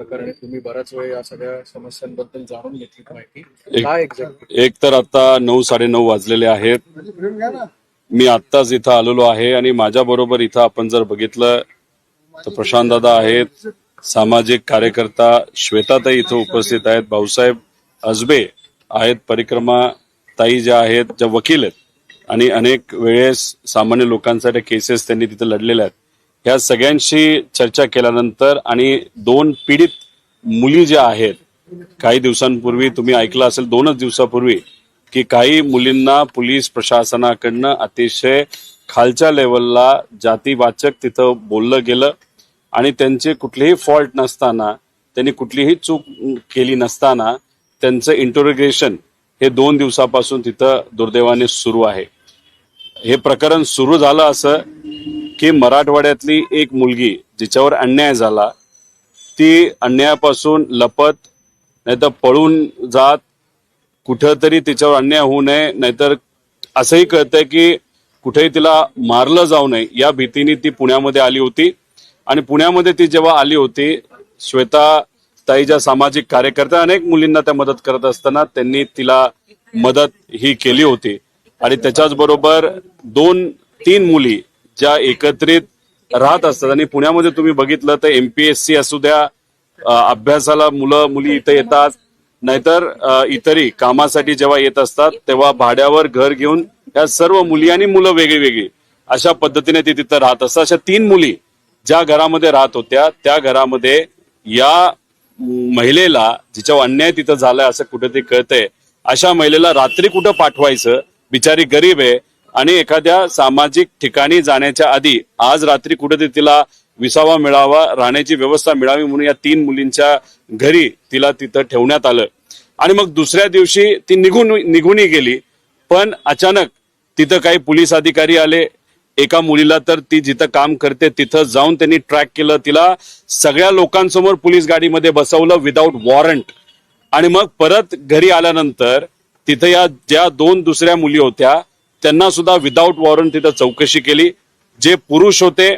प्रकरणी तुम्ही बराच वेळ या सगळ्या समस्यांबद्दल जाणून घेतली माहिती. एक- काय एक्झॅक्ट एक तर आता नऊ साडेनऊ वाजलेले आहेत. मी आत्ताच इथं आलेलो आहे आणि माझ्या बरोबर इथं आपण जर बघितलं तर प्रशांत दादा आहेत सामाजिक कार्यकर्ता श्वेताताई इथं उपस्थित आहेत भाऊसाहेब अजबे आहेत परिक्रमा ताई ज्या आहेत ज्या वकील आहेत. आणि अनेक वेळेस सामान्य लोकांसाठी केसेस त्यांनी तिथे लढलेल्या आहेत. ह्या सगळ्यांशी चर्चा केल्यानंतर आणि दोन पीडित मुली ज्या आहेत काही दिवसांपूर्वी तुम्ही ऐकलं असेल दोनच दिवसापूर्वी की काही मुलींना पोलीस प्रशासनाकडनं अतिशय खालच्या लेवलला जातीवाचक तिथं बोललं गेलं आणि त्यांचे कुठलेही फॉल्ट नसताना त्यांनी कुठलीही चूक केली नसताना त्यांचं इंटरोगेशन हे दोन दिवसापासून तिथं दुर्दैवाने सुरू आहे. हे प्रकरण सुरू झालं असं की मराठवाड्यातली एक मुलगी जिच्यावर अन्याय झाला ती अन्यायापासून लपत नाहीतर पळून जात कुठंतरी तिच्यावर अन्याय होऊ नये नाहीतर असंही कळतंय की कुठेही तिला मारलं जाऊ नये या भीतीने ती पुण्यामध्ये आली होती. आणि पुण्यामध्ये ती जेव्हा आली होती श्वेता ताई ज्या सामाजिक कार्यकर्त्या अनेक मुलींना त्या मदत करत असताना त्यांनी तिला मदत ही केली होती. आणि त्याच्याच बरोबर दोन तीन मुली ज्या एकत्रित राहत असतात. आणि पुण्यामध्ये तुम्ही बघितलं तर एमपीएससी असू द्या अभ्यासाला मुलं मुली इथं येतात. नाहीतर इतरही कामासाठी जेव्हा येत असतात तेव्हा भाड्यावर घर घेऊन या सर्व मुली आणि मुलं वेगळी वेगळी अशा पद्धतीने ती तिथं राहत असतात. अशा तीन मुली ज्या घरामध्ये राहत होत्या त्या घरामध्ये या महिलेला जिच्यावर अन्याय तिथं झालाय असं कुठेतरी कळतंय अशा महिलेला रात्री कुठं पाठवायचं? बिचारी गरीब आहे. आणि एखाद्या सामाजिक ठिकाणी जाण्याच्या आधी आज रात्री कुठेतरी तिला विसावा मिळावा राहण्याची व्यवस्था मिळावी म्हणून या तीन मुलींच्या घरी तिला तिथं ठेवण्यात आलं. आणि मग दुसऱ्या दिवशी ती निघून निघूनही गेली. पण अचानक तिथं काही पोलीस अधिकारी आले. एका मुलीला तर ती जिथं काम करते तिथं जाऊन त्यांनी ट्रॅक केलं. तिला सगळ्या लोकांसमोर पोलीस गाडीमध्ये बसवलं विदाऊट वॉरंट आणि मग परत घरी आल्यानंतर तिथं या ज्या दोन दुसऱ्या मुली होत्या त्यांना सुद्धा विदाऊट वॉरंट तिथं चौकशी केली. जे पुरुष होते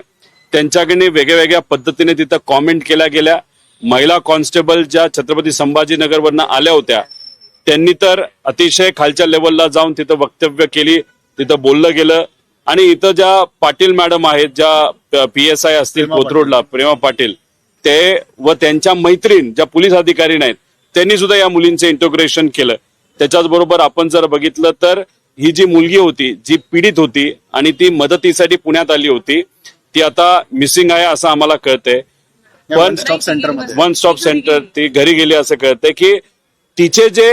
त्यांच्याकडे वेगळ्या वेगळ्या पद्धतीने तिथं कॉमेंट केल्या गेल्या. महिला कॉन्स्टेबल ज्या छत्रपती संभाजीनगरवरनं आल्या होत्या त्यांनी तर अतिशय खालच्या लेवलला जाऊन तिथं वक्तव्य केली तिथं बोललं गेलं. आणि इथं ज्या पाटील मॅडम आहेत ज्या पी एस आय असतील कोथरूडला प्रेमा पाटील ते व त्यांच्या मैत्रीण ज्या पोलीस अधिकारी नाहीत त्यांनी सुद्धा या मुलींचं इंटोग्रेशन केलं. त्याच्याच बरोबर आपण जर बघितलं तर ही जी मुलगी होती जी पीडित होती आणि ती मदतीसाठी पुण्यात आली होती ती आता मिसिंग आहे असं आम्हाला कळतंय. पण stop centre one stop centre ती घरी गेली असं कळतंय की तिचे जे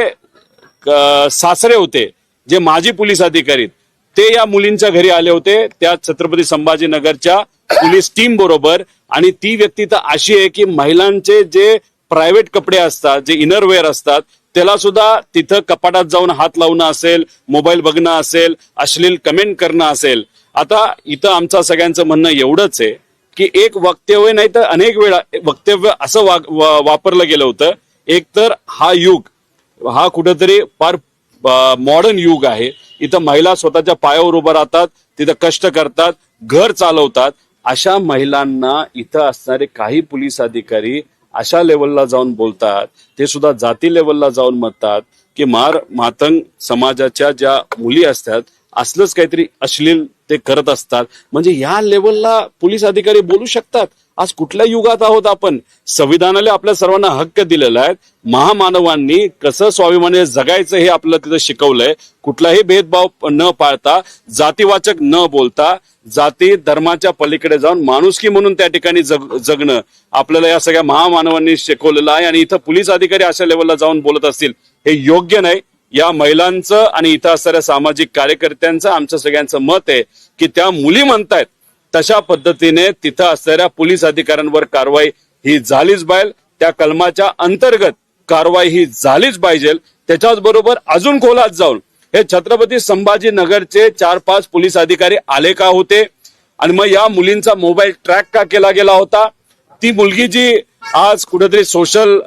अ, सासरे होते जे माजी पोलीस अधिकारी आहेत, ते या मुलींच्या घरी आले होते त्या छत्रपती संभाजीनगरच्या पोलीस टीम बरोबर. आणि ती व्यक्ती तर अशी आहे की महिलांचे जे प्रायव्हेट कपडे असतात जे इनरवेअर असतात त्याला सुद्धा तिथं कपाटात जाऊन हात लावणं असेल मोबाईल बघणं असेल अश्लील कमेंट करणं असेल. आता इथं आमचं सगळ्यांचं म्हणणं एवढंच आहे की एक वक्तव्य नाही तर अनेक वेळा वक्तव्य असं वा- वा- वापरलं गेलं होतं. एक तर हा युग हा कुठेतरी फार मॉडर्न युग आहे. इथं महिला स्वतःच्या पायावर उभं राहतात तिथं कष्ट करतात घर चालवतात. अशा महिलांना इथं असणारे काही पोलीस अधिकारी अशा लेवलला जाऊन बोलतात. ते सुद्धा जाती लेवलला जाऊन म्हणतात की मार मातंग समाजाच्या ज्या मुली असतात असलंच काहीतरी अश्लील ते करत असतात. म्हणजे या लेवलला पोलीस अधिकारी बोलू शकतात. आज कुठल्या युगात आहोत आपण? संविधानाला आपल्या सर्वांना हक्क दिलेला आहे. महामानवांनी कसं स्वाभिमानी जगायचं हे आपल्याला तिथं शिकवलंय. कुठलाही भेदभाव न पाळता जातीवाचक न बोलता जाती धर्माच्या पलीकडे जाऊन माणुसकी म्हणून त्या ठिकाणी जग जगणं आपल्याला या सगळ्या महामानवांनी शिकवलेलं आहे आणि इथं पोलीस अधिकारी अशा लेवलला जाऊन बोलत असतील हे योग्य नाही. या महिलांचं आणि इथं असणाऱ्या सामाजिक कार्यकर्त्यांचं आमच्या सगळ्यांचं मत आहे की त्या मुली म्हणतायत तशा पद्धतीने तिथं असणाऱ्या पोलीस अधिकाऱ्यांवर कारवाई ही झालीच पाहिजे. त्या कलमाच्या अंतर्गत कारवाई ही झालीच पाहिजे. त्याच्याच बरोबर अजून खोलात जाऊन हे छत्रपती संभाजीनगरचे चार पाच पोलीस अधिकारी आले का होते? आणि मग या मुलींचा मोबाईल ट्रॅक का केला गेला होता? ती मुलगी जी आज कुठेतरी सोशल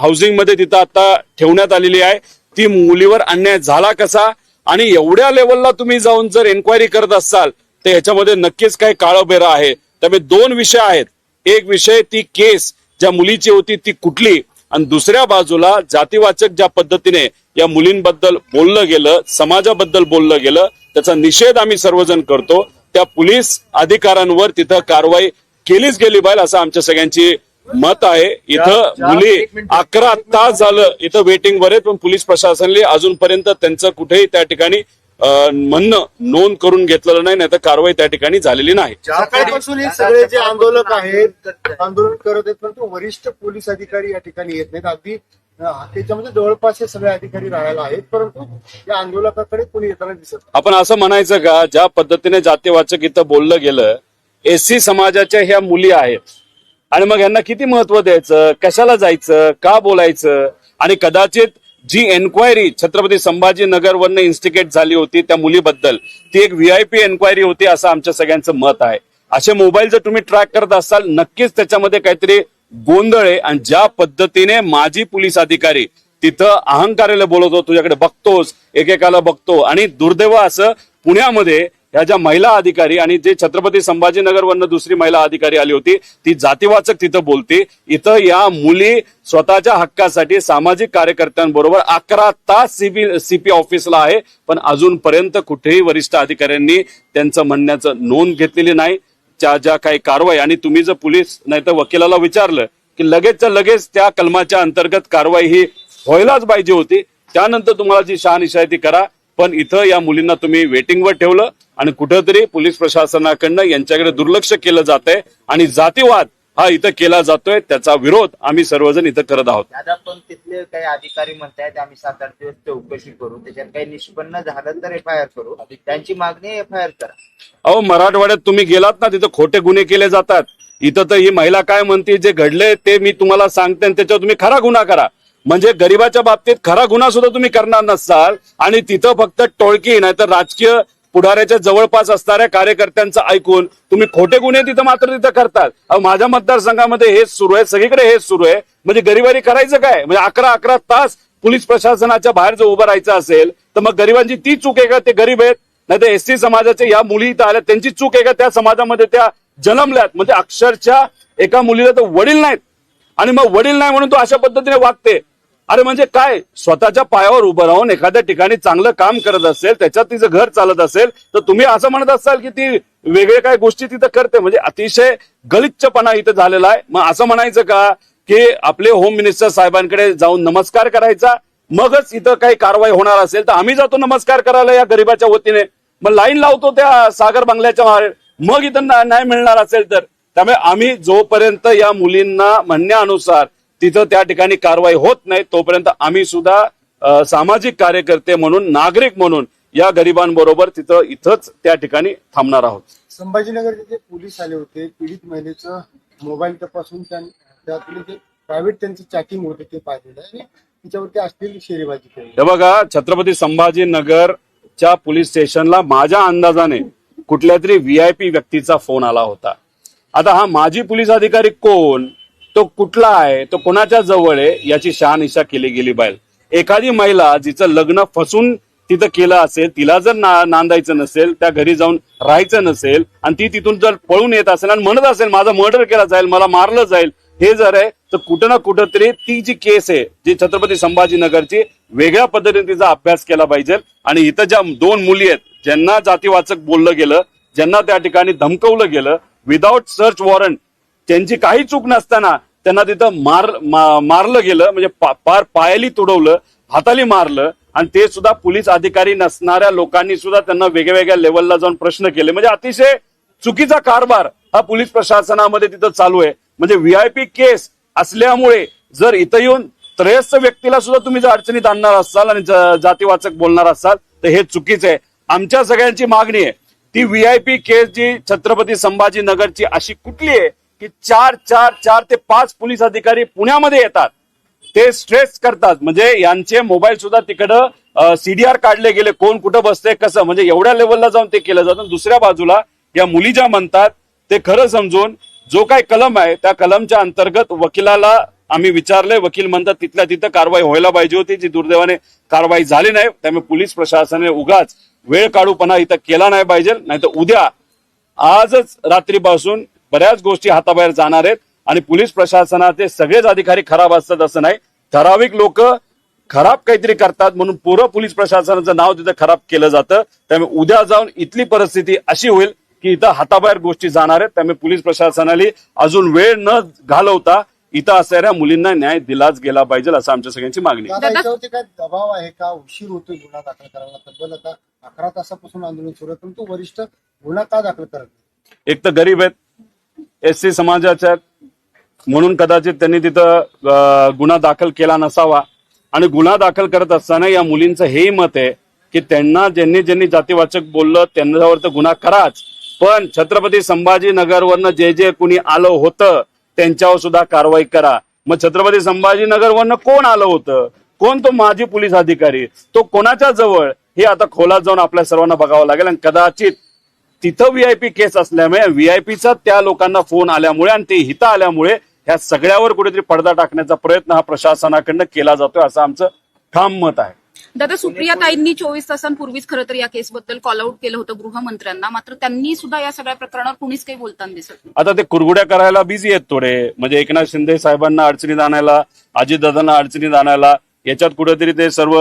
हाऊसिंगमध्ये तिथं आता ठेवण्यात आलेली आहे ती मुलीवर अन्याय झाला कसा? आणि एवढ्या लेवलला तुम्ही जाऊन जर एन्क्वायरी करत असाल तर ह्याच्यामध्ये नक्कीच काही काळबेरा आहे. त्यामुळे दोन विषय आहेत. एक विषय ती केस ज्या मुलीची होती ती कुठली? आणि दुसऱ्या बाजूला जातीवाचक ज्या पद्धतीने या मुलींबद्दल बोललं गेलं समाजाबद्दल बोललं गेलं त्याचा निषेध आम्ही सर्वजण करतो. त्या पोलीस अधिकाऱ्यांवर तिथं कारवाई केलीच गेली पाहिजे असं आमच्या सगळ्यांची मत आहे. इथं मुली अकरा तास झालं इथं वेटिंग वर आहेत पण पोलीस प्रशासनाने अजूनपर्यंत त्यांचं कुठेही त्या ठिकाणी म्हणणं नोंद करून घेतलेलं नाही नाही तर कारवाई त्या ठिकाणी झालेली नाही. सकाळपासून हे सगळे जे आंदोलक आहेत आंदोलन करत आहेत परंतु वरिष्ठ पोलीस अधिकारी या ठिकाणी येत नाहीत. अगदी त्याच्यामध्ये जवळपास हे सगळे अधिकारी राहायला आहेत परंतु या आंदोलकाकडे कोणी येताना दिसत नाही. आपण असं म्हणायचं का ज्या पद्धतीने जातीवाचक इथं बोललं गेलं एससी समाजाच्या ह्या मुली आहेत. आणि मग यांना किती महत्त्व द्यायचं? कशाला जायचं? का बोलायचं? आणि कदाचित जी एन्क्वायरी छत्रपती संभाजीनगरवरनं इन्स्टिगेट झाली होती त्या मुलीबद्दल ती एक व्हीआयपी एन्क्वायरी होती असं आमच्या सगळ्यांचं मत आहे. असे मोबाईल जर तुम्ही ट्रॅक करत असाल नक्कीच त्याच्यामध्ये काहीतरी गोंधळ आहे. आणि ज्या पद्धतीने माजी पोलीस अधिकारी तिथं अहंकाराला बोलवतो तुझ्याकडे बघतोस एकेकाला बघतो आणि दुर्दैव असं पुण्यामध्ये ह्या ज्या महिला अधिकारी आणि जे छत्रपती संभाजीनगरवरनं दुसरी महिला अधिकारी आली होती ती जातीवाचक तिथं बोलते इथं या मुली स्वतःच्या हक्कासाठी सामाजिक कार्यकर्त्यांबरोबर अकरा तास सीपी सीपी ऑफिसला आहे पण अजूनपर्यंत कुठेही वरिष्ठ अधिकाऱ्यांनी त्यांचं म्हणण्याचं नोंद घेतलेली नाही. ज्या ज्या काही कारवाई आणि तुम्ही जर पोलीस नाही तर वकिलाला विचारलं की लगेचच्या लगेच त्या कलमाच्या अंतर्गत कारवाई ही व्हायलाच पाहिजे होती. त्यानंतर तुम्हाला जी शहानिशायती करा. पण इथं या मुलींना तुम्ही वेटिंगवर ठेवलं आणि कुठंतरी पोलीस प्रशासनाकडनं यांच्याकडे दुर्लक्ष केलं जात आहे आणि जातीवाद हा इथं केला जातोय त्याचा विरोध आम्ही सर्वजण इथं करत आहोत. दादा पण तिथले काही अधिकारी म्हणतायत आम्ही सात आठ दिवस चौकशी करू त्याच्यात काही निष्पन्न झालं तर एफ आय आर करू. त्यांची मागणी एफ आय आर करा. अहो मराठवाड्यात तुम्ही गेलात ना तिथं खोटे गुन्हे केले जातात. इथं तर ही महिला काय म्हणते जे घडले ते मी तुम्हाला सांगते आणि त्याच्यावर तुम्ही खरा गुन्हा करा. म्हणजे गरिबाच्या बाबतीत खरा गुन्हा सुद्धा तुम्ही करणार नसाल आणि तिथं फक्त टोळकी नाही तर राजकीय पुढाऱ्याच्या जवळपास असणाऱ्या कार्यकर्त्यांचं ऐकून तुम्ही खोटे गुन्हे तिथं मात्र तिथं करतात माझ्या मतदारसंघामध्ये हेच सुरू आहे सगळीकडे हेच सुरू आहे. म्हणजे गरिबारी करायचं काय? म्हणजे अकरा अकरा तास पोलीस प्रशासनाच्या बाहेर जर उभं राहायचं असेल तर मग गरिबांची ती चूक आहे का? ते गरीब आहेत. नाही तर एसटी समाजाच्या या मुली इथं आल्या त्यांची चूक आहे का? त्या समाजामध्ये त्या जन्मल्यात. म्हणजे अक्षरशः एका मुलीला तर वडील नाहीत. आणि मग वडील नाही म्हणून तो अशा पद्धतीने वागते. अरे म्हणजे काय? स्वतःच्या पायावर उभं राहून एखाद्या ठिकाणी चांगलं काम करत असेल त्याच्यात तिचं घर चालत असेल तर तुम्ही असं म्हणत असाल की ती वेगळे काय गोष्टी तिथं करते. म्हणजे अतिशय गलिच्छपणा इथं झालेला आहे. मग असं म्हणायचं का की आपले होम मिनिस्टर साहेबांकडे जाऊन नमस्कार करायचा? मगच इथं काही कारवाई होणार असेल तर आम्ही जातो नमस्कार करायला या गरीबाच्या वतीने. मग लाईन लावतो त्या सागर बंगल्याच्या बाहेर. मग इथं न्याय मिळणार असेल तर. त्यामुळे आम्ही जोपर्यंत या मुलींना म्हणण्यानुसार तिथं त्या ठिकाणी कारवाई होत नाही. तोपर्यंत आम्ही सुद्धा सामाजिक कार्यकर्ते म्हणून नागरिक म्हणून या गरिबांबरोबर तिथं इथंच त्या ठिकाणी थांबणार आहोत. संभाजीनगरचे जे पोलीस आले होते पीडित महिलेचं मोबाईल तपासून त्यां- त्यातले जे प्रायव्हेट त्यांचं चॅटिंग होते ते पाहिलेलं आहे आणि तिच्यावरती असलेली शेरेबाजी केली. हे बघा छत्रपती संभाजीनगरच्या पोलीस स्टेशनला माझ्या अंदाजाने कुठल्या तरी व्हीआयपी व्यक्तीचा फोन आला होता. आता हा माजी पोलीस अधिकारी कोण? तो कुठला आहे तो कोणाच्या जवळ आहे याची शहानिशा केली गेली पाहिजे एखादी महिला जिचं लग्न फसून तिथं केलं असेल तिला जर ना नांदायचं नसेल त्या घरी जाऊन राहायचं नसेल आणि ती तिथून जर पळून येत असेल आणि म्हणत असेल माझा मर्डर केला जाईल मला मारलं जाईल हे जर आहे तर कुठं ना कुठं तरी ती जी केस आहे जी छत्रपती संभाजीनगरची वेगळ्या पद्धतीने तिचा अभ्यास केला पाहिजे. आणि इथं ज्या दोन मुली आहेत ज्यांना जातीवाचक बोललं गेलं ज्यांना त्या ठिकाणी धमकवलं गेलं विदाऊट सर्च वॉरंट त्यांची काही चूक नसताना त्यांना तिथं मार मारलं गेलं म्हणजे पार पायाली तुडवलं हाताली मारलं आणि ते सुद्धा पोलीस अधिकारी नसणाऱ्या लोकांनी सुद्धा त्यांना वेगळ्या वेगळ्या लेवलला जाऊन प्रश्न केले. म्हणजे अतिशय चुकीचा कारभार हा पोलीस प्रशासनामध्ये तिथं चालू आहे. म्हणजे व्हीआयपी केस असल्यामुळे जर इथं येऊन त्रयस्त व्यक्तीला सुद्धा तुम्ही जर अडचणीत आणणार असाल आणि जातीवाचक बोलणार असाल तर हे चुकीचं आहे. आमच्या सगळ्यांची मागणी आहे. ती व्हीआयपी केस जी छत्रपती संभाजीनगरची अशी कुठली आहे की चार चार चार ते पाच पोलीस अधिकारी पुण्यामध्ये येतात. ते स्ट्रेस करतात. म्हणजे यांचे मोबाईल सुद्धा तिकडं सीडीआर काढले गेले. कोण कुठं बसते कसं? म्हणजे एवढ्या लेवलला जाऊन ते केलं जातं. दुसऱ्या बाजूला या मुली ज्या म्हणतात ते खरं समजून जो काही कलम आहे त्या कलमच्या अंतर्गत वकिलाला आम्ही विचारले वकील म्हणतात तिथल्या तिथं कारवाई व्हायला पाहिजे होती. जी दुर्दैवाने कारवाई झाली नाही त्यामुळे पोलीस प्रशासनाने उगाच वेळ काढूपणा इथं केला नाही पाहिजे. नाही तर उद्या आजच रात्रीपासून बऱ्याच गोष्टी हाताबाहेर जाणार आहेत आणि पोलीस प्रशासनाचे सगळेच अधिकारी खराब असतात असं नाही. ठराविक लोक खराब काहीतरी करतात म्हणून पूर्ण पोलीस प्रशासनाचं नाव तिथं खराब केलं जातं. त्यामुळे उद्या जाऊन इथली परिस्थिती अशी होईल की इथं हाताबाहेर गोष्टी जाणार आहेत. त्यामुळे पोलीस प्रशासनाने अजून वेळ न घालवता इथं असणाऱ्या मुलींना न्याय दिलाच गेला पाहिजे असं आमच्या सगळ्यांची मागणी दबाव आहे का? उशीर होतोय गुन्हा दाखल करायला? तब्बल आता अकरा तासापासून आंदोलन सुरू आहे परंतु वरिष्ठ गुन्हा का दाखल करत नाही? एक तर गरीब आहेत एस सी समाजाच्या म्हणून कदाचित त्यांनी तिथं गुन्हा दाखल केला नसावा. आणि गुन्हा दाखल करत असताना या मुलींचं हेही मत आहे की त्यांना ज्यांनी ज्यांनी जातीवाचक बोललं त्यांच्यावर तर गुन्हा कराच. पण छत्रपती संभाजीनगरवरनं जे जे कुणी आलं होतं त्यांच्यावर सुद्धा कारवाई करा. मग छत्रपती संभाजीनगरवरनं कोण आलं होतं? कोण तो माजी पोलीस अधिकारी? तो कोणाच्या जवळ? हे आता खोलात जाऊन आपल्या सर्वांना बघावं लागेल. आणि कदाचित तिथं व्हीआयपी केस असल्यामुळे व्हीआयपीचा त्या लोकांना फोन आल्यामुळे आणि ते हिथं आल्यामुळे ह्या सगळ्यावर कुठेतरी पडदा टाकण्याचा प्रयत्न हा प्रशासनाकडनं केला जातोय असं आमचं ठाम मत आहे. दादा सुप्रिया ताईंनी चोवीस तासांपूर्वीच खरं तर या केसबद्दल कॉल आऊट केलं होतं गृहमंत्र्यांना. मात्र त्यांनी सुद्धा या सगळ्या प्रकरणावर कुणीच काही बोलताना दिसत आता ते कुरगुड्या करायला बिझी आहेत थोडे. म्हणजे एकनाथ शिंदे साहेबांना अडचणीत आणायला अजितदादांना अडचणीत आणायला याच्यात कुठेतरी ते सर्व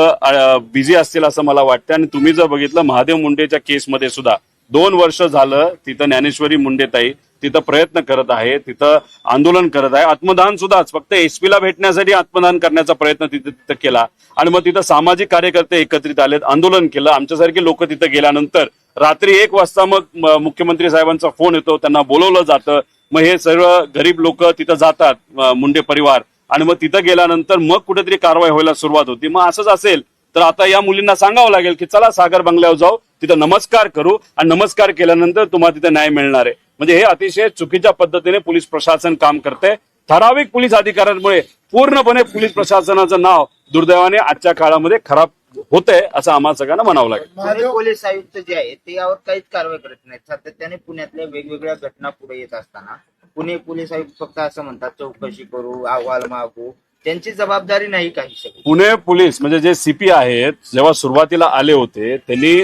बिझी असतील असं मला वाटतं आणि तुम्ही जर बघितलं महादेव मुंडेच्या केसमध्ये सुद्धा दोन वर्ष झालं तिथं ज्ञानेश्वरी मुंडेताई तिथं प्रयत्न करत आहे तिथं आंदोलन करत आहे. आत्मदान सुद्धाच फक्त एसपी ला भेटण्यासाठी आत्मदान करण्याचा प्रयत्न तिथे तिथं केला. आणि मग तिथं सामाजिक कार्यकर्ते एकत्रित आलेत आंदोलन केलं. आमच्यासारखे लोक तिथं गेल्यानंतर रात्री एक वाजता मग मुख्यमंत्री साहेबांचा फोन येतो त्यांना बोलवलं जातं. मग हे सर्व गरीब लोक तिथं जातात मुंडे परिवार. आणि मग तिथं गेल्यानंतर मग कुठेतरी कारवाई व्हायला सुरुवात होती. मग असंच असेल तर आता या मुलींना सांगावं लागेल की चला सागर बंगल्यावर जाऊ. तिथं नमस्कार करू आणि नमस्कार केल्यानंतर तुम्हाला तिथं न्याय मिळणार आहे. म्हणजे हे अतिशय चुकीच्या पद्धतीने पोलीस प्रशासन काम करते ठराविक पोलीस अधिकाऱ्यांमुळे पूर्णपणे पोलीस प्रशासनाचं नाव दुर्दैवाने आजच्या काळामध्ये खराब होतंय असं आम्हाला सगळ्यांना म्हणावं लागेल. पोलीस आयुक्त जे आहेत ते यावर काहीच कारवाई करत नाहीत. सातत्याने पुण्यातल्या वेगवेगळ्या घटना पुढे येत असताना पुणे पोलीस आयुक्त फक्त असं म्हणतात चौकशी करू अहवाल मागू. त्यांची जबाबदारी नाही काही पुणे पोलीस म्हणजे जे सीपी आहेत जेव्हा सुरुवातीला आले होते त्यांनी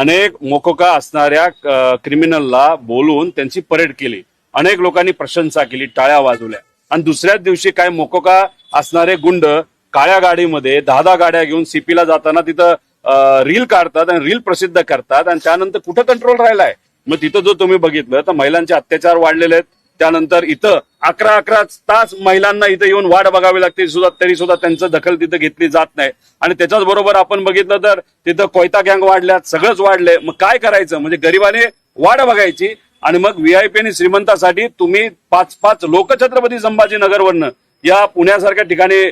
अनेक मोकोका असणाऱ्या क्रिमिनलला बोलून त्यांची परेड केली. अनेक लोकांनी प्रशंसा केली टाळ्या वाजवल्या. आणि दुसऱ्याच दिवशी काय मोकोका असणारे गुंड काळ्या गाडीमध्ये दहा दहा गाड्या घेऊन सीपीला जाताना तिथं रील काढतात आणि रील प्रसिद्ध करतात आणि त्यानंतर कुठं कंट्रोल राहिलाय? मग तिथं जो तुम्ही बघितलं तर महिलांचे अत्याचार वाढलेले आहेत. त्यानंतर इथं अकरा अकरा तास महिलांना इथं येऊन वाट बघावी लागते. सुद्धा तरी सुद्धा त्यांचं दखल तिथं घेतली जात नाही. आणि त्याच्याच बरोबर आपण बघितलं तर तिथं कोयता गँग वाढल्यात सगळंच वाढलंय. मग काय करायचं? म्हणजे गरिबाने वाट बघायची. आणि मग व्हीआयपी आणि श्रीमंतासाठी तुम्ही पाच पाच लोक छत्रपती संभाजीनगरवरनं या पुण्यासारख्या ठिकाणी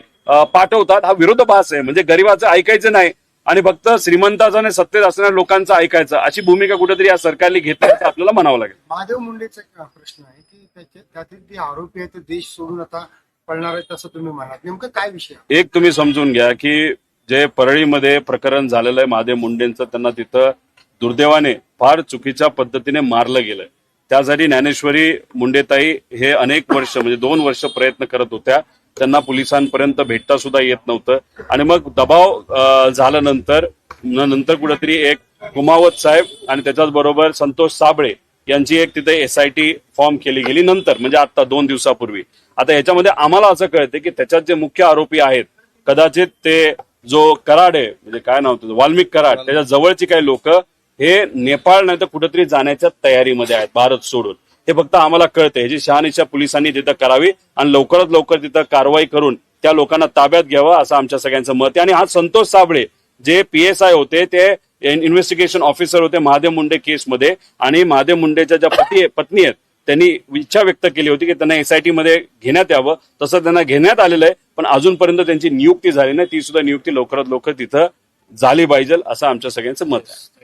पाठवतात. हा विरोधाभास आहे. म्हणजे गरिबाचं ऐकायचं नाही. आणि फक्त श्रीमंताचं आणि सत्तेत असणाऱ्या लोकांचं ऐकायचं अशी भूमिका कुठेतरी या सरकारने घेतली असं आपल्याला म्हणावं लागेल. महादेव मुंडेचा एक प्रश्न आहे की त्यातील जे आरोपी आहेत ते देश सोडून आता पळणार आहेत असं तुम्ही म्हणाल नेमकं काय विषय? एक तुम्ही समजून घ्या की जे परळीमध्ये प्रकरण झालेलं आहे महादेव मुंडेंचं त्यांना तिथं दुर्दैवाने फार चुकीच्या पद्धतीने मारलं गेलंय. त्यासाठी ज्ञानेश्वरी मुंडेताई हे अनेक वर्ष म्हणजे दोन वर्ष प्रयत्न करत होत्या. त्यांना पोलिसांपर्यंत भेटता सुद्धा येत नव्हतं. आणि मग दबाव झाल्यानंतर नंतर कुठेतरी एक कुमावत साहेब आणि त्याच्याच बरोबर संतोष साबळे यांची एक तिथे एस आय टी फॉर्म केली गेली नंतर म्हणजे आता दोन दिवसापूर्वी. आता याच्यामध्ये आम्हाला असं कळतं की त्याच्यात जे मुख्य आरोपी आहेत कदाचित ते जो कराड आहे म्हणजे काय नाव तुझं वाल्मिक कराड त्याच्या जवळची काही लोक हे नेपाळ नाही तर कुठेतरी जाण्याच्या तयारीमध्ये आहेत भारत सोडून. हे फक्त आम्हाला कळतं जी शहानिशा पोलिसांनी तिथं करावी आणि लवकरात लवकर तिथं कारवाई करून त्या लोकांना ताब्यात घ्यावं असं आमच्या सगळ्यांचं मत आहे. आणि हा Santosh Sable J P S I होते ते इन्व्हेस्टिगेशन ऑफिसर होते महादेव मुंडे केसमध्ये. आणि महादेव मुंडेच्या ज्या पती पत्नी आहेत त्यांनी इच्छा व्यक्त केली होती की त्यांना एसआयटी मध्ये घेण्यात यावं. तसं त्यांना घेण्यात आलेलं आहे पण अजूनपर्यंत त्यांची नियुक्ती झाली नाही. ती सुद्धा नियुक्ती लवकरात लवकर तिथं झाली पाहिजे असं आमच्या सगळ्यांचं मत आहे.